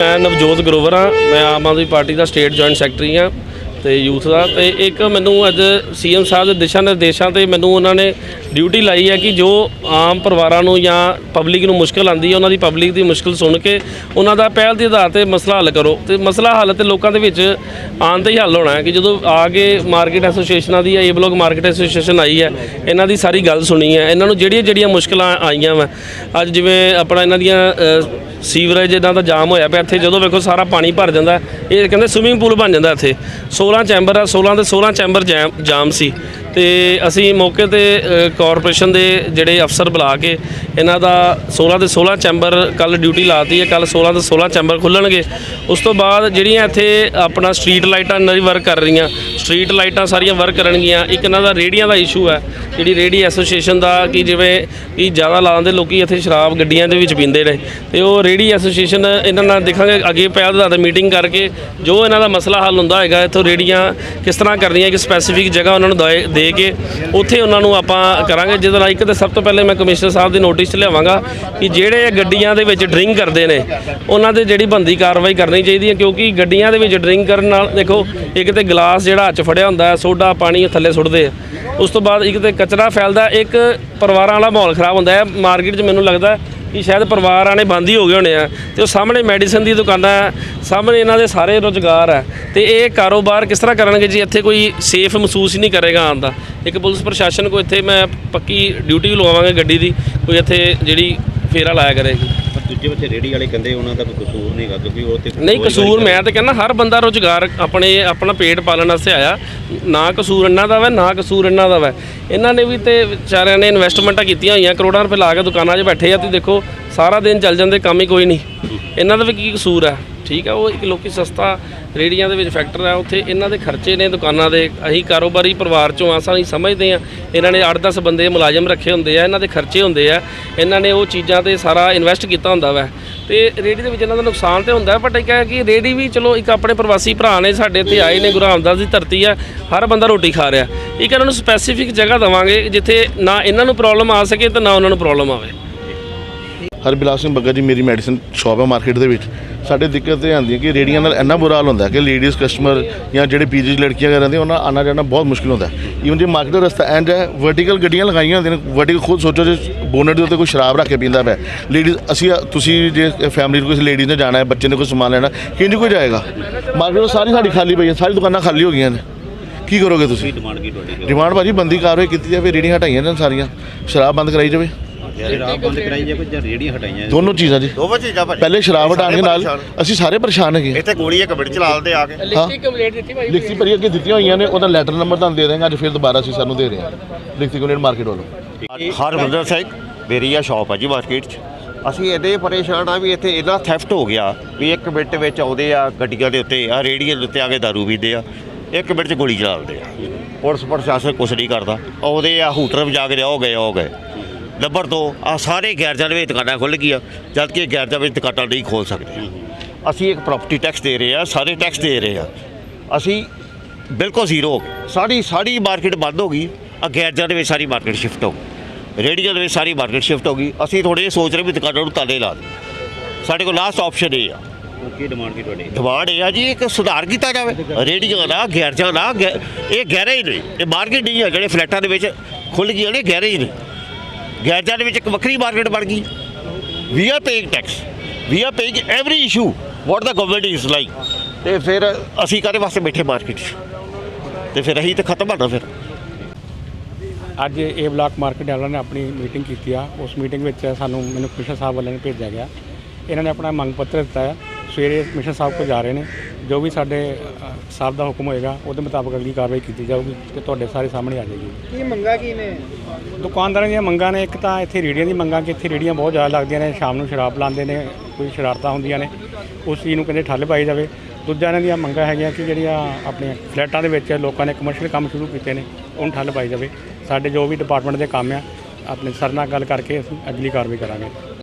ਮੈਂ ਨਵਜੋਤ ਗਰੋਵਰ ਹਾਂ। ਮੈਂ ਆਮ ਆਦਮੀ ਪਾਰਟੀ ਦਾ ਸਟੇਟ ਜੁਆਇੰਟ ਸੈਕਟਰੀ ਹਾਂ ਤੇ ਯੂਥ ਦਾ। ਤੇ ਇੱਕ ਮੈਨੂੰ ਅੱਜ ਸੀਐਮ ਸਾਹਿਬ ਦੇ ਦਿਸ਼ਾ ਨਿਰਦੇਸ਼ਾਂ ਤੇ ਮੈਨੂੰ ਉਹਨਾਂ ਨੇ ਡਿਊਟੀ ਲਾਈ ਹੈ ਕਿ ਜੋ ਆਮ ਪਰਿਵਾਰਾਂ ਨੂੰ ਜਾਂ ਪਬਲਿਕ ਨੂੰ ਮੁਸ਼ਕਲ ਆਂਦੀ ਹੈ, ਉਹਨਾਂ ਦੀ ਪਬਲਿਕ ਦੀ ਮੁਸ਼ਕਲ ਸੁਣ ਕੇ ਉਹਨਾਂ ਦਾ ਪਹਿਲ ਦੇ ਆਧਾਰ ਤੇ ਮਸਲਾ ਹੱਲ ਕਰੋ। ਤੇ ਮਸਲਾ ਹੱਲ ਤੇ ਲੋਕਾਂ ਦੇ ਵਿੱਚ ਆਉਣ ਤੇ ਹੀ ਹੱਲ ਹੋਣਾ ਹੈ ਕਿ ਜਦੋਂ ਆ ਕੇ ਮਾਰਕੀਟ ਐਸੋਸੀਏਸ਼ਨਾਂ ਦੀ ਏ ਬਲੋਕ ਮਾਰਕੀਟ ਐਸੋਸੀਏਸ਼ਨ ਆਈ ਹੈ, ਇਹਨਾਂ ਦੀ ਸਾਰੀ ਗੱਲ ਸੁਣੀ ਹੈ। ਇਹਨਾਂ ਨੂੰ ਜਿਹੜੀਆਂ ਜਿਹੜੀਆਂ ਮੁਸ਼ਕਲਾਂ ਆਈਆਂ ਵਾ, ਅੱਜ ਜਿਵੇਂ ਆਪਣਾ ਇਹਨਾਂ ਦੀਆਂ ਸੀਵਰੇਜ ਇਹਨਾਂ ਦਾ ਜਾਮ ਹੋਇਆ ਪਿਆ ਇੱਥੇ, ਜਦੋਂ ਵੇਖੋ ਸਾਰਾ ਪਾਣੀ ਭਰ ਜਾਂਦਾ, ਇਹ ਕਹਿੰਦੇ ਸਵਿਮਿੰਗ ਪੂਲ ਬਣ ਜਾਂਦਾ ਇੱਥੇ। 16 ਚੈਂਬਰ ਆ 16 ਦੇ 16 ਚੈਂਬਰ ਜੈਮ, ਜਾਮ ਸੀ। ਤੇ ਅਸੀਂ ਮੌਕੇ ਤੇ ਅ, ਕਾਰਪੋਰੇਸ਼ਨ ਦੇ ਜਿਹੜੇ ਅਫਸਰ ਬੁਲਾ ਕੇ ਇਹਨਾਂ ਦਾ 16 ਦੇ 16 ਚੈਂਬਰ ਕੱਲ ਡਿਊਟੀ ਲਾਤੀ ਹੈ ਕੱਲ 16 ਦੇ 16 ਚੈਂਬਰ ਖੁੱਲਣਗੇ। ਉਸ ਤੋਂ ਬਾਅਦ ਜਿਹੜੀਆਂ ਇੱਥੇ ਆਪਣਾ ਸਟਰੀਟ ਲਾਈਟਾਂ ਇਹਨਾਂ ਦੀ ਵਰਕ ਕਰ ਰਹੀਆਂ ਸਟਰੀਟ ਲਾਈਟਾਂ ਸਾਰੀਆਂ ਵਰਕ ਕਰਨਗੀਆਂ। ਇੱਕ ਇਹਨਾਂ ਦਾ ਰੇੜੀਆਂ ਦਾ ਇਸ਼ੂ ਹੈ ਜਿਹੜੀ ਰੇੜੀ ਐਸੋਸੀਏਸ਼ਨ ਦਾ ਕਿ ਜਿਵੇਂ ਕਿ ਜ਼ਿਆਦਾ ਲਾਉਂਦੇ ਲੋਕੀ ਇੱਥੇ ਸ਼ਰਾਬ ਗੱਡੀਆਂ ਦੇ ਵਿੱਚ ਪੀਂਦੇ ਨੇ। ਤੇ ਉਹ ਰੇੜੀ ਐਸੋਸੀਏਸ਼ਨ ਇਹਨਾਂ ਨਾਲ ਦੇਖਾਂਗੇ ਅੱਗੇ ਪਹਿਲ ਦਾ ਮੀਟਿੰਗ ਕਰਕੇ ਜੋ ਇਹਨਾਂ ਦਾ ਮਸਲਾ ਹੱਲ ਹੁੰਦਾ ਹੈਗਾ ਇੱਥੋਂ ਰੇੜੀਆਂ ਕਿਸ ਤਰ੍ਹਾਂ ਕਰਨੀਆਂ ਇੱਕ ਸਪੈਸੀਫਿਕ ਜਗ੍ਹਾ ਉਹਨਾਂ ਨੂੰ ਦਏ- ਦੇ ਕੇ ਉੱਥੇ ਉਹਨਾਂ ਨੂੰ ਆਪਾਂ ਕਰਾਂਗੇ। ਜਿਹਦੇ ਨਾਲ ਇੱਕ ਤਾਂ ਸਭ ਤੋਂ ਪਹਿਲੇ ਮੈਂ ਕਮਿਸ਼ਨਰ ਸਾਹਿਬ ਦੀ ਨੋਟਿਸ 'ਚ ਲਿਆਵਾਂਗਾ ਕਿ ਜਿਹੜੇ ਗੱਡੀਆਂ ਦੇ ਵਿੱਚ ਡਰਿੰਕ ਕਰਦੇ ਨੇ, ਉਹਨਾਂ ਤੇ ਜਿਹੜੀ ਬੰਦੀ ਕਾਰਵਾਈ ਕਰਨੀ ਚਾਹੀਦੀ ਹੈ, ਕਿਉਂਕਿ ਗੱਡੀਆਂ ਦੇ ਵਿੱਚ ਡਰਿੰਕ ਕਰਨ ਨਾਲ, ਦੇਖੋ, ਇੱਕ ਤੇ ਗਲਾਸ ਜਿਹੜਾ ਹੱਥ ਫੜਿਆ ਹੁੰਦਾ ਸੋਡਾ ਪਾਣੀ ਥੱਲੇ ਸੁੱਟਦੇ ਆ। ਉਸ ਤੋਂ ਬਾਅਦ ਇੱਕ ਤੇ ਕਚਰਾ ਫੈਲਦਾ, ਇੱਕ ਪਰਿਵਾਰਾਂ ਵਾਲਾ ਮਾਹੌਲ ਖਰਾਬ ਹੁੰਦਾ ਹੈ। ਮਾਰਕੀਟ 'ਚ ਮੈਨੂੰ ਲੱਗਦਾ ਕਿ ਸ਼ਾਇਦ ਪਰਿਵਾਰ ਨੇ ਬੰਦ ਹੀ ਹੋ ਗਏ ਹੋਣੇ ਆ ਤੇ ਉਹ ਸਾਹਮਣੇ ਮੈਡੀਸਨ ਦੀ ਦੁਕਾਨਾਂ ਹੈ ਸਾਹਮਣੇ ਇਹਨਾਂ ਦੇ ਸਾਰੇ ਰੋਜ਼ਗਾਰ ਹੈ ਤੇ ਇਹ ਕਾਰੋਬਾਰ ਕਿਸ ਤਰ੍ਹਾਂ ਕਰਨਗੇ ਜੀ? ਇੱਥੇ ਕੋਈ ਸੇਫ ਮਹਿਸੂਸ ਹੀ ਨਹੀਂ ਕਰੇਗਾ ਆਉਣ ਦਾ। ਇੱਕ ਪੁਲਿਸ ਪ੍ਰਸ਼ਾਸਨ ਕੋ ਇੱਥੇ ਮੈਂ ਪੱਕੀ ਡਿਊਟੀ ਵੀ ਲਵਾਵਾਂਗਾ ਗੱਡੀ ਦੀ, ਕੋਈ ਇੱਥੇ ਜਿਹੜੀ ਫੇਰਾ ਲਾਇਆ ਕਰੇਗੀ ਦੂਜੇ ਬੱਚੇ ਰੇੜੀ ਵਾਲੇ ਕਹਿੰਦੇ ਉਹਨਾਂ ਦਾ ਕੋਈ ਕਸੂਰ ਨਹੀਂਗਾ ਕਿਉਂਕਿ ਉਹ ਤੇ ਨਹੀਂ ਕਸੂਰ ਮੈਂ ਤਾਂ ਕਹਿੰਦਾ ਹਰ ਬੰਦਾ ਰੋਜ਼ਗਾਰ ਆਪਣੇ ਆਪਣਾ ਪੇਟ ਪਾਲਣ ਵਾਸਤੇ ਆਇਆ। ਨਾ ਕਸੂਰ ਇਹਨਾਂ ਦਾ ਵਾ ਨਾ ਕਸੂਰ ਇਹਨਾਂ ਦਾ ਵਾ। ਇਹਨਾਂ ਨੇ ਵੀ ਤੇ ਵਿਚਾਰਿਆਂ ਨੇ ਇਨਵੈਸਟਮੈਂਟਾਂ ਕੀਤੀਆਂ ਹੋਈਆਂ ਕਰੋੜਾਂ ਰੁਪਏ ਲਾ ਕੇ ਦੁਕਾਨਾਂ 'ਚ ਬੈਠੇ ਆ। ਤੁਸੀਂ ਦੇਖੋ ਸਾਰਾ ਦਿਨ ਚੱਲ ਜਾਂਦੇ ਕੰਮ ਹੀ ਕੋਈ ਨਹੀਂ। ਇਹਨਾਂ ਦਾ ਵੀ ਕੀ ਕਸੂਰ ਹੈ? ਠੀਕ ਹੈ, ਉਹ ਇੱਕ ਲੋਕੀ ਸਸਤਾ ਰੇੜੀਆਂ ਦੇ ਵਿੱਚ ਫੈਕਟਰ ਹੈ, ਉੱਥੇ ਇਹਨਾਂ ਦੇ ਖਰਚੇ ਨੇ ਦੁਕਾਨਾਂ ਦੇ, ਅਸੀਂ ਕਾਰੋਬਾਰੀ ਪਰਿਵਾਰ ਚੋਂ ਆਸਾਂ ਅਸੀਂ ਸਮਝਦੇ ਆ ਇਹਨਾਂ ਨੇ 8-10 ਬੰਦੇ ਮੁਲਾਜ਼ਮ ਰੱਖੇ ਹੁੰਦੇ ਆ, ਇਹਨਾਂ ਦੇ ਖਰਚੇ ਹੁੰਦੇ ਆ, ਇਹਨਾਂ ਨੇ ਉਹ ਚੀਜ਼ਾਂ ਤੇ ਸਾਰਾ ਇਨਵੈਸਟ ਕੀਤਾ ਹੁੰਦਾ ਵੈ। ਤੇ ਰੇੜੀ ਦੇ ਵਿੱਚ ਇਹਨਾਂ ਦਾ ਨੁਕਸਾਨ ਤੇ ਹੁੰਦਾ ਬਟ ਇੱਕ ਹੈ ਕਿ ਰੇੜੀ ਵੀ ਚਲੋ ਇੱਕ ਆਪਣੇ ਪ੍ਰਵਾਸੀ ਭਰਾ ਨੇ ਸਾਡੇ ਇੱਥੇ ਆਏ ਨੇ, ਗੁਰੂ ਰਾਮਦਾਸ ਦੀ ਧਰਤੀ ਆ, ਹਰ ਬੰਦਾ ਰੋਟੀ ਖਾ ਰਿਹਾ। ਇੱਕ ਇਹਨਾਂ ਨੂੰ ਸਪੈਸੀਫਿਕ ਜਗ੍ਹਾ ਦਵਾਂਗੇ ਜਿੱਥੇ ਨਾ ਇਹਨਾਂ ਨੂੰ ਪ੍ਰੋਬਲਮ ਆ ਸਕੇ ਤੇ ਨਾ ਉਹਨਾਂ ਨੂੰ ਪ੍ਰੋਬਲਮ ਆਵੇ। ਹਰਬਿਲਾਸ ਸਿੰਘ ਬੱਗਾ ਜੀ ਮੇਰੀ ਮੈਡੀਸਨ ਸ਼ਾਪ ਹੈ ਮਾਰਕੀਟ ਦੇ ਵਿੱਚ। ਸਾਡੇ ਦਿੱਕਤ ਇਹ ਆਉਂਦੀ ਹੈ ਕਿ ਰੇੜੀਆਂ ਨਾਲ ਇੰਨਾ ਬੁਰਾ ਹਾਲ ਹੁੰਦਾ ਹੈ ਕਿ ਲੇਡੀਜ਼ ਕਸਟਮਰ ਜਾਂ ਜਿਹੜੇ ਪੀਜੀ ਲੜਕੀਆਂ ਕਰ ਰਹਿੰਦੀਆਂ ਉਹਨਾਂ ਆਣਾ ਜਾਣਾ ਬਹੁਤ ਮੁਸ਼ਕਿਲ ਹੁੰਦਾ ਹੈ। ਈਵਨ ਜੇ ਮਾਰਕੀਟ ਦਾ ਰਸਤਾ ਐਂਡ ਹੈ ਵਰਟੀਕਲ ਗੱਡੀਆਂ ਲਗਾਈਆਂ ਹੁੰਦੀਆਂ ਨੇ ਵਰਟੀਕਲ ਖੁਦ ਸੋਚੋ ਜੇ ਬੋਨਟ ਦੇ ਉੱਤੇ ਕੋਈ ਸ਼ਰਾਬ ਰੱਖ ਕੇ ਪੀਂਦਾ ਪਿਆ। ਲੇਡੀਜ਼ ਅਸੀਂ ਤੁਸੀਂ ਜੇ ਫੈਮਿਲੀ ਨੂੰ ਕਿਸੇ ਲੇਡੀਜ਼ ਨੇ ਜਾਣਾ ਹੈ ਬੱਚੇ ਨੇ ਕੋਈ ਸਮਾਨ ਲੈਣਾ ਕਿੰਜ ਕੋਈ ਜਾਏਗਾ? ਮਾਰਕੀਟ ਸਾਰੀ ਸਾਡੀ ਖਾਲੀ ਪਈ ਹੈ ਸਾਰੀ ਦੁਕਾਨਾਂ ਖਾਲੀ ਹੋ ਗਈਆਂ ਨੇ। ਕੀ ਕਰੋਗੇ ਤੁਸੀਂ? ਡਿਮਾਂਡ ਕੀ ਤੁਹਾਡੀ? ਡਿਮਾਂਡ ਭਾਜੀ ਬੰਦੀ ਕਾਰਵਾਈ ਕੀਤੀ ਜਾਵੇ ਰੇੜੀਆਂ ਹਟਾਈਆਂ ਨੇ ਸਾਰੀਆਂ ਸ਼ਰਾਬ ਬੰਦ ਕਰਾਈ ਜਾਵੇ। ਸ਼ਰਾਬ ਬੰਦ ਕਰਾਈ ਜਾਵੇ ਜਾਂ ਰੇੜੀਆਂ ਹਟਾਈਆਂ? ਜਾਣ? ਦੋਨੋਂ ਚੀਜ਼ਾਂ ਜੀ। ਦੋਵਾਂ ਚੀਜ਼ਾਂ ਭਾਜੀ। ਪਹਿਲੇ ਸ਼ਰਾਬ ਹਟਾਉਣ ਦੇ ਨਾਲ ਅਸੀਂ ਸਾਰੇ ਪਰੇਸ਼ਾਨ ਹੈਗੇ। ਇੱਥੇ ਗੋਲੀ ਇੱਕ ਮਿੰਟ ਚਲਾ ਦਿੰਦੇ ਆ ਕੇ। ਲਿਖਤੀ ਕੰਪਲੇਂਟ ਦਿੱਤੀ ਭਾਈ ਲਿਖਤੀ ਭਰੀ ਅੱਗੇ ਦਿੱਤੀਆਂ ਹੋਈਆਂ ਨੇ ਉਹਦਾ ਲੈਟਰ ਨੰਬਰ ਤੁਹਾਨੂੰ ਦੇ ਦੇਵਾਂਗੇ ਅੱਜ ਫਿਰ ਦੁਬਾਰਾ ਅਸੀਂ ਸਾਨੂੰ ਦੇ ਰਹੇ ਹਾਂ। ਲਿਖਤੀ ਕੰਪਲੇਂਟ ਮਾਰਕੀਟ ਵੱਲੋਂ। ਹਰਵਿੰਦਰ ਸਿੰਘ ਮੇਰੀ ਆ ਸ਼ਾਪ ਆ ਜੀ ਮਾਰਕੀਟ 'ਚ। ਅਸੀਂ ਇਹਦੇ ਪਰੇਸ਼ਾਨ ਆ ਵੀ ਇੱਥੇ ਇਹਦਾ ਥੈਫਟ ਹੋ ਗਿਆ ਵੀ ਇੱਕ ਮਿੰਟ ਵਿੱਚ ਆਉਂਦੇ ਆ ਗੱਡੀਆਂ ਦੇ ਉੱਤੇ ਆ ਰੇੜੀਆਂ ਦੇ ਉੱਤੇ ਆ ਕੇ ਦਾਰੂ ਪੀਂਦੇ ਆ। ਇੱਕ ਮਿੰਟ 'ਚ ਗੋਲੀ ਚਲਾ ਦਿੰਦੇ ਆ। ਪੁਲਿਸ ਪ੍ਰਸ਼ਾਸਨ ਕੁਛ ਨਹੀਂ ਕਰਦਾ। ਆਉਂਦੇ ਆ ਹੂਟਰ ਵਜਾ ਕੇ ਹੋ ਗਏ ਹੋ ਗਏ। ਨੰਬਰ ਦੋ ਆ ਸਾਰੇ ਗੈਰ ਜਾਨਵੇਂ ਦੁਕਾਨਾਂ ਖੁੱਲ ਗਈਆਂ ਜਦ ਕਿ ਗੈਰ ਜਾਨਵੇਂ ਦੁਕਾਨਾਂ ਨਹੀਂ ਖੋਲ ਸਕਦੇ ਅਸੀਂ ਇੱਕ ਪ੍ਰਾਪਰਟੀ ਟੈਕਸ ਦੇ ਰਹੇ ਆ ਸਾਰੇ ਟੈਕਸ ਦੇ ਰਹੇ ਆ ਅਸੀਂ ਬਿਲਕੁਲ ਜ਼ੀਰੋ ਹੋ ਗਏ। ਸਾਡੀ ਸਾਰੀ ਮਾਰਕੀਟ ਬੰਦ ਹੋ ਗਈ। ਆ ਗੈਰ ਜਾਨਵੇਂ ਸਾਰੀ ਮਾਰਕੀਟ ਸ਼ਿਫਟ ਹੋ ਗਈ। ਦੇ ਵਿੱਚ ਸਾਰੀ ਮਾਰਕੀਟ ਸ਼ਿਫਟ ਹੋ ਗਈ। ਅਸੀਂ ਥੋੜੇ ਇਹ ਸੋਚ ਰਹੇ ਵੀ ਦੁਕਾਨਾਂ ਨੂੰ ਤਾਲੇ ਲਾ ਦੇ ਸਾਡੇ ਕੋਲ ਲਾਸਟ ਆਪਸ਼ਨ ਇਹ ਆ। ਕੀ ਡਿਮਾਂਡ ਕੀ ਤੁਹਾਡੀ? ਡਿਮਾਂਡ ਇਹ ਆ ਜੀ ਇੱਕ ਸੁਧਾਰ ਕੀਤਾ ਜਾਵੇ। ਰੇੜੀਆਂ ਦਾ ਗੈਰਜਾਂ ਦਾ ਇਹ ਗੈਰੇਜ ਨੇ ਇਹ ਮਾਰਕੀਟ ਨਹੀਂ ਹੈ ਜਿਹੜੇ ਫਲੈਟਾਂ ਦੇ ਵਿੱਚ ਖੁੱਲ ਗਈਆਂ ਨੇ ਗੈਰੇਜ ਨੇ ਗੈਰਜਾਂ ਦੇ ਵਿੱਚ ਇੱਕ ਵੱਖਰੀ ਮਾਰਕੀਟ ਬਣ ਗਈ। We are paying tax we are paying every issue what the government is like ਤੇ ਫਿਰ ਅਸੀਂ ਕਾਹਦੇ ਵਾਸਤੇ ਬੈਠੇ ਮਾਰਕੀਟ 'ਚ? ਤੇ ਫਿਰ ਅਸੀਂ ਤਾਂ ਖਤਮ ਹੋਣਾ ਫਿਰ। ਅੱਜ ਏ ਬਲਾਕ ਮਾਰਕੀਟ ਵਾਲਿਆਂ ਨੇ ਆਪਣੀ ਮੀਟਿੰਗ ਕੀਤੀ ਆ। ਉਸ ਮੀਟਿੰਗ ਵਿੱਚ ਸਾਨੂੰ ਮੈਨੂੰ ਕਮਿਸ਼ਨਰ ਸਾਹਿਬ ਵੱਲੋਂ ਭੇਜਿਆ ਗਿਆ। ਇਹਨਾਂ ਨੇ ਆਪਣਾ ਮੰਗ ਪੱਤਰ ਦਿੱਤਾ ਹੈ। ਸਵੇਰੇ ਕਮਿਸ਼ਨਰ ਸਾਹਿਬ ਕੋਲ ਜਾ ਰਹੇ ਨੇ। ਜੋ ਵੀ ਸਾਡੇ ਅ, ਸਾਹਿਬ ਦਾ ਹੁਕਮ ਹੋਏਗਾ ਉਹਦੇ ਮੁਤਾਬਕ ਅਗਲੀ ਕਾਰਵਾਈ ਕੀਤੀ ਜਾਊਗੀ ਤੇ ਤੁਹਾਡੇ ਸਾਰੇ ਸਾਹਮਣੇ ਆ ਜਾਏਗੀ। ਕੀ ਮੰਗਾ ਕੀ ਨੇ? ਦੁਕਾਨਦਾਰਾਂ ਦੀਆਂ ਮੰਗਾਂ ਨੇ ਇੱਕ ਤਾਂ ਇੱਥੇ ਰੇੜੀਆਂ ਦੀ ਮੰਗਾਂ ਕਿ ਇੱਥੇ ਰੇੜੀਆਂ ਬਹੁਤ ਜ਼ਿਆਦਾ ਲੱਗਦੀਆਂ ਨੇ ਸ਼ਾਮ ਨੂੰ ਸ਼ਰਾਬ ਲਾਉਂਦੇ ਨੇ ਕੋਈ ਸ਼ਰਾਰਤਾਂ ਹੁੰਦੀਆਂ ਨੇ ਉਸ ਚੀਜ਼ ਨੂੰ ਕਹਿੰਦੇ ਠੱਲ ਪਾਈ ਜਾਵੇ। ਦੂਜਾ ਇਹਨਾਂ ਦੀਆਂ ਮੰਗਾਂ ਹੈਗੀਆਂ ਕਿ ਜਿਹੜੀਆਂ ਆਪਣੇ ਫਲੈਟਾਂ ਦੇ ਵਿੱਚ ਲੋਕਾਂ ਨੇ ਕਮਰਸ਼ੀਅਲ ਕੰਮ ਸ਼ੁਰੂ ਕੀਤੇ ਨੇ ਉਹਨੂੰ ਠੱਲ ਪਾਈ ਜਾਵੇ। ਸਾਡੇ ਜੋ ਵੀ ਡਿਪਾਰਟਮੈਂਟ ਦੇ ਕੰਮ ਆ ਆਪਣੇ ਸਰ ਨਾਲ ਗੱਲ ਕਰਕੇ ਅਸੀਂ ਅਗਲੀ ਕਾਰਵਾਈ ਕਰਾਂਗੇ।